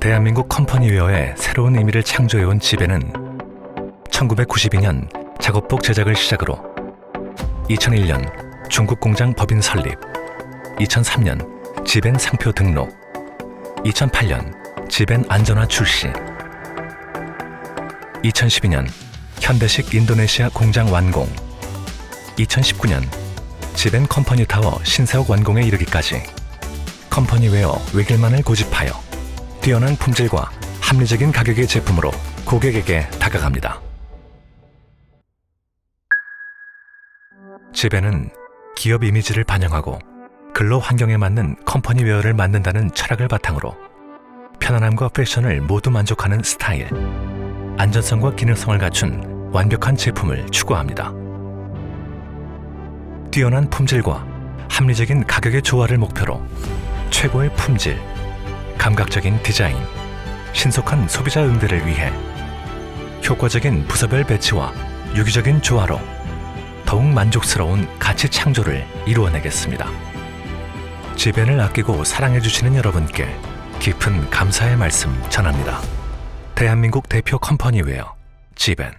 대한민국 컴퍼니웨어의 새로운 의미를 창조해온 지벤은 1992년 작업복 제작을 시작으로 2001년 중국 공장 법인 설립, 2003년 지벤 상표 등록, 2008년 지벤 안전화 출시, 2012년 현대식 인도네시아 공장 완공, 2019년 지벤 컴퍼니 타워 신사옥 완공에 이르기까지 컴퍼니웨어 외길만을 고집하여 뛰어난 품질과 합리적인 가격의 제품으로 고객에게 다가갑니다. 지벤은 기업 이미지를 반영하고 근로 환경에 맞는 컴퍼니웨어를 만든다는 철학을 바탕으로 편안함과 패션을 모두 만족하는 스타일, 안전성과 기능성을 갖춘 완벽한 제품을 추구합니다. 뛰어난 품질과 합리적인 가격의 조화를 목표로 최고의 품질, 감각적인 디자인, 신속한 소비자 응대를 위해 효과적인 부서별 배치와 유기적인 조화로 더욱 만족스러운 가치 창조를 이루어내겠습니다. 지벤을 아끼고 사랑해주시는 여러분께 깊은 감사의 말씀 전합니다. 대한민국 대표 컴퍼니웨어 지벤